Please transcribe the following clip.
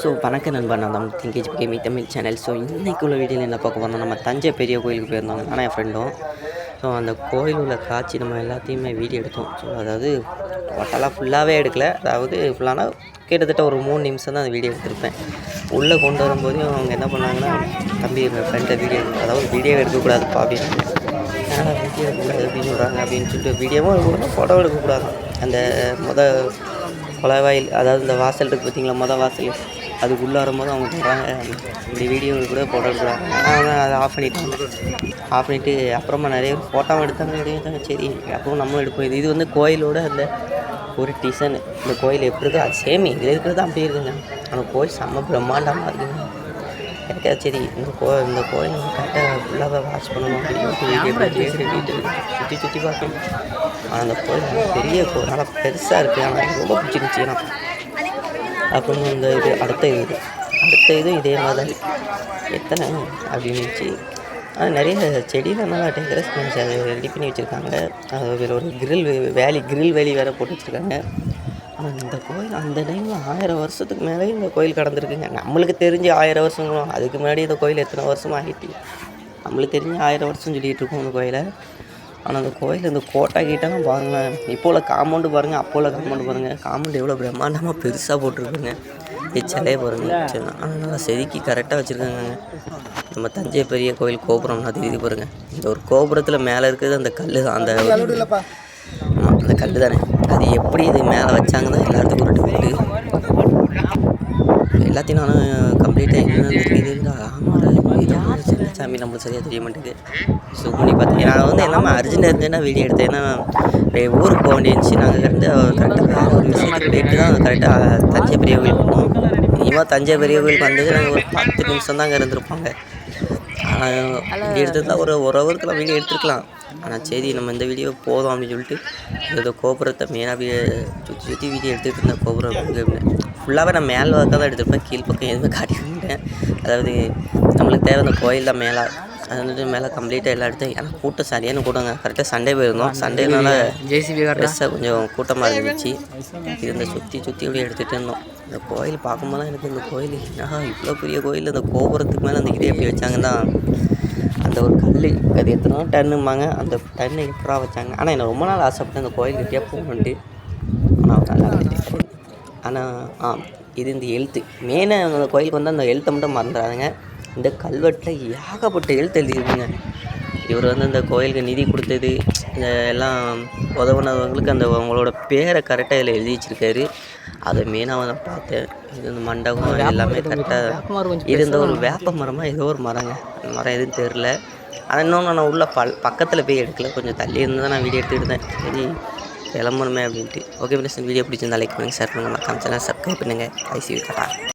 So வணக்க நண்பர் நான் தான் திங்கேஜ் கேமி தமிழ் சேனல் ஸோ இன்றைக்கு உள்ள வீடியோவில் என்ன பார்க்க போகிறோம் நம்ம தஞ்சை பெரிய கோயிலுக்கு போயிருந்தோம். நானும் என் ஃப்ரெண்டும் ஸோ அந்த கோயில் உள்ள காட்சி நம்ம எல்லாத்தையுமே வீடியோ எடுத்தோம். ஸோ அதாவது டோட்டலாக ஃபுல்லாகவே எடுக்கல. அதாவது ஃபுல்லானா கிட்டத்தட்ட ஒரு மூணு நிமிஷம் தான் அந்த வீடியோ எடுத்திருப்பேன். உள்ளே கொண்டு வரும்போது அவங்க என்ன பண்ணாங்கன்னா தம்பி எங்கள் ஃப்ரெண்டை வீடியோ அதாவது வீடியோ எடுக்கக்கூடாதுப்பா அப்படின்னு. ஏன்னா வீடியோ எடுக்கக்கூடாது? அப்படின்னு சொல்கிறாங்க அப்படின்னு சொல்லிட்டு வீடியோவும் எடுக்கக்கூடாது ஃபோட்டோ எடுக்கக்கூடாது. அந்த முத குலவாயில் அதாவது இந்த வாசல் இருக்குது பார்த்தீங்களா மொதல் வாசல். அதுக்குள்ளே வரும்போது அவங்க சொல்கிறாங்க இப்படி வீடியோ கூட ஃபோட்டோ எடுக்கிறாங்க ஆனால் அதை ஆஃப் பண்ணிட்டாங்க ஆஃப் பண்ணிவிட்டு அப்புறமா நிறைய ஃபோட்டோவும் எடுத்தாங்க எடுத்தாங்க சரி அப்புறம் நம்மளும் எடுப்போம். இது இது வந்து கோயிலோட அந்த ஒரு டிசைன் இந்த கோயில் எப்படி இருக்கோ அது சேமி இதில் இருக்கிறது அப்படியே இருக்குங்க. அந்த கோயில் செம்ம பிரம்மாண்டமாக இருக்குங்க. எனக்கு சரி இந்த கோ இந்த கோயில் கரெக்டாக ஃபுல்லாக வாட்ச் பண்ணணும் அப்படின்னு சுற்றி சுற்றி பார்க்கணும். ஆனால் அந்த கோயில் பெரிய கோயில். நல்லா பெருசாக இருக்குது ஆனால் எனக்கு ரொம்ப பிடிச்சிருந்துச்சி. எனக்கு அப்புறம் இந்த இது அடுத்த இது. அடுத்த இது இதே மாதிரி தான். எத்தனை அப்படின்னு இருந்துச்சு ஆனால் நிறைய செடியில் நல்லா டெக்கரேட் பண்ணிச்சு அதை ரெடி பண்ணி வச்சுருக்காங்க. அது வேறு ஒரு கிரில் வேலி கிரில் வேலி வேறு போட்டு வச்சுருக்காங்க. ஆனால் இந்த கோயில் அந்த டைமில் ஆயிரம் வருஷத்துக்கு மேலே இந்த கோயில் கடந்திருக்குங்க. நம்மளுக்கு தெரிஞ்சு ஆயிரம் வருஷங்களும் அதுக்கு முன்னாடி இந்த கோயில் எத்தனை வருஷம் ஆகிட்டு நம்மளுக்கு தெரிஞ்சு ஆயிரம் வருஷம் சொல்லிகிட்டு இருக்கோம் அந்த கோயிலை. ஆனால் அந்த கோயில் இந்த கோட்டை கிட்டலாம் பாருங்களேன் இப்போ உள்ள காம்பவுண்டு பாருங்கள் அப்போ உள்ள காம்பவுண்டு பாருங்கள் காம்பவுண்டு எவ்வளோ பிரம்மாண்டமாக பெருசாக போட்டிருக்குங்க. சிலையை பாருங்கள் சரி ஆனால் நல்லா செதுக்கி கரெக்டாக வச்சுருக்காங்க நம்ம தஞ்சை பெரிய கோயில் கோபுரம் அது இது பாருங்க. இந்த ஒரு கோபுரத்தில் மேலே இருக்கிறது அந்த கல் தான் அந்த அந்த கல் தானே அது எப்படி இது மேலே வச்சாங்க தான் எல்லாத்துக்கும் ஒரு டவுட்டு எல்லாத்தையும் நானும் கம்ப்ளீட்டாக என்னென்ன தெரியுது. ஆமாம் சாமி நம்மளுக்கு சரியாக தெரிய மாட்டேங்குது. ஸோ பண்ணி பார்த்தேன் நான் வந்து எல்லாமே அர்ஜென்ட் இருந்தேன்னா வீடியோ எடுத்தேன். ஏன்னா ஊருக்கு போக வேண்டியிருந்துச்சு. நாங்கள் இருந்து கரெக்டாக ஒரு விஷயத்துக்கு போயிட்டு தான் கரெக்டாக தஞ்சை பெரிய கோயில் போனோம். இனிமேல் தஞ்சை பெரிய கோயிலுக்கு வந்தது நாங்கள் ஒரு பத்து நிமிஷம் தான் அங்கே இருந்திருப்பாங்க. ஆனால் எடுத்திருந்தா ஒரு ஒரு ஹவருக்குலாம் வீடியோ எடுத்துருக்கலாம். ஆனால் சரி நம்ம இந்த வீடியோ போதும் அப்படின்னு சொல்லிட்டு இந்த கோபுரத்தை மெயினாக சுற்றி சுற்றி வீடியோ எடுத்துகிட்டு இருந்தேன் கோபுரம் ஃபுல்லாகவே நான் மேல் பக்கம் தான் எடுத்திருப்பேன். கீழ் பக்கம் எதுவுமே காட்டி மாட்டேன். அதாவது நம்மளுக்கு தேவை அந்த கோயில் தான் மேலே. அது வந்துட்டு மேலே கம்ப்ளீட்டாக எல்லா இடத்தையும் ஏன்னா கூட்டம் சரியான கூட்டங்க. கரெக்டாக சண்டே போயிருந்தோம். சண்டேனால ஜேசிபி பெருசாக கொஞ்சம் கூட்டமாக இருந்துச்சு. இது இந்த சுற்றி சுற்றி அப்படியே எடுத்துகிட்டு இருந்தோம். இந்த கோயில் பார்க்கும்போது எனக்கு இந்த கோயில் ஆஹா இவ்வளோ பெரிய கோயில்? இந்த கோபுரத்துக்கு மேலே அந்த இதை எப்படி வச்சாங்கன்னா அந்த ஒரு கல் அது எத்தனை டன்னும்பாங்க. அந்த டன்னு எப்படா வச்சாங்க? ஆனால் எனக்கு ரொம்ப நாள் ஆசைப்பட்டேன் அந்த கோயில் கிட்டே போகணுன்ட்டு. ஆனால் நல்லா இருந்துச்சு ஆனால் ஆ இது இந்த எழுத்து. மெயினாக அந்த கோயிலுக்கு வந்து அந்த எழுத்தை மட்டும் மறந்துடாதுங்க. இந்த கல்வெட்டில் ஏகப்பட்ட எழுத்து எழுதியிருக்குங்க. இவர் வந்து இந்த கோயிலுக்கு நிதி கொடுத்தது இந்த எல்லாம் உதவுனவங்களுக்கு அந்த அவங்களோட பேரை கரெக்டாக இதில் எழுதி வச்சிருக்காரு. அதை மெயினாக வந்து பார்த்தேன். இது இந்த மண்டபம் எல்லாமே கரெக்டாக இருந்த ஒரு வேப்ப மரமாக ஏதோ ஒரு மரங்க. அந்த மரம் எதுவும் தெரில ஆனால் இன்னொன்று நான் உள்ள பல் பக்கத்தில் போய் எடுக்கல. கொஞ்சம் தள்ளி இருந்து தான் நான் வீடியோ எடுத்துக்கிட்டு இருந்தேன். சரி கிளம்பணுமே அப்படின்ட்டு. ஓகே ஃப்ரெண்ட்ஸ் வீடியோ பிடிச்சிருந்தா லைக் பண்ணுங்கள் ஷேர் பண்ணுங்கள் மறக்காம சேனல் சப்ஸ்கிரைப் பண்ணுங்கள் ஐசி டாட்டா